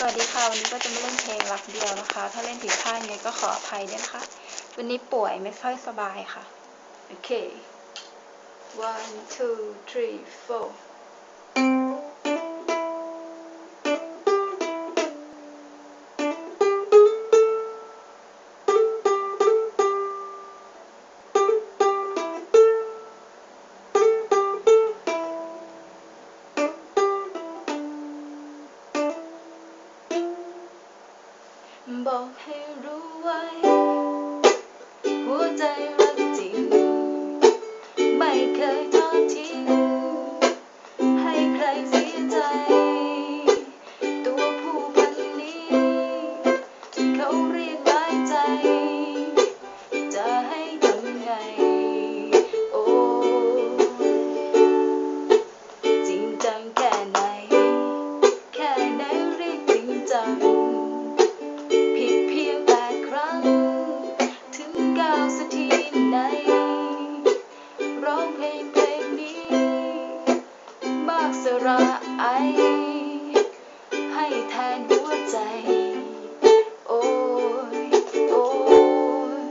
สวัสดีค่ะ วันนี้ก็จะมาเล่นเพลงรักเดียวนะคะ ถ้าเล่นผิดพลาดไงก็ขออภัยด้วยนะคะ วันนี้ป่วยไม่ค่อยสบายค่ะ โอเค one two three four บอกให้รู้ไว้ หัวใจรักจริง ไม่เคยทอดทิ้ง ให้ใครเสียใจ ตัวผู้พันนี้ เขาเรียกหลายใจากสระไอให้แทนหัวใจ โอ้ย โอ้ย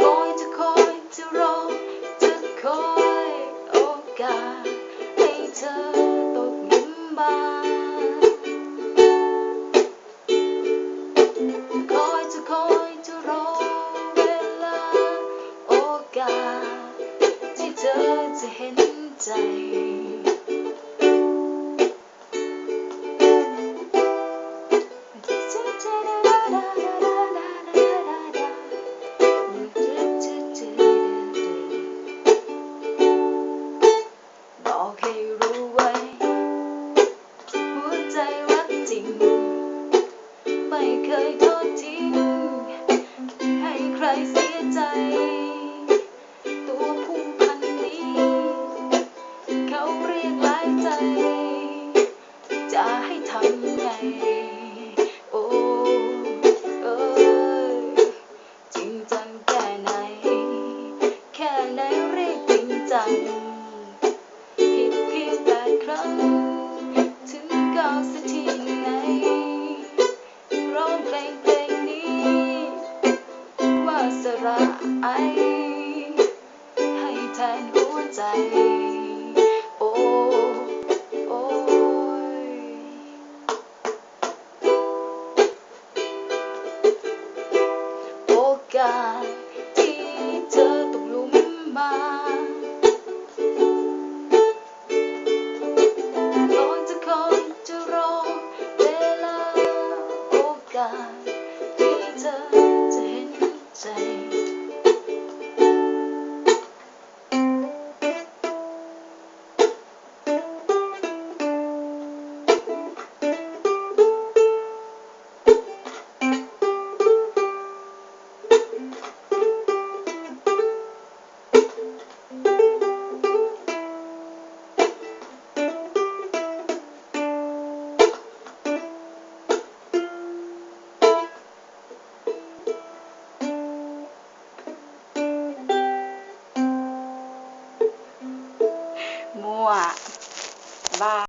คอยจะคอยจะรอจะคอยโอกาสให้เธอตกหลุมบานคอยจะคอยจะรอเวลาโอกาสที่เธอจะเห็น ใจ บอกให้รู้ไว้ หัวใจรักจริง ไม่เคยทอดทิ้ง ให้ใครเสียใจ หลายใจ จะให้ทำไง โอ้เอ้ยจริงจังแค่ไหน แค่ไหนเรียกจริงจัง ผิดเพียงแปดครั้ง ถึงก้าวสักทีไหนร้องเพลงเพลงนี้ ว่าสระไอให้แทนหัวใจาที่เธอตกหลุมมาคอยจะคอยจะรอเวลาโอกาสที่เธอจะเห็นใจ bye.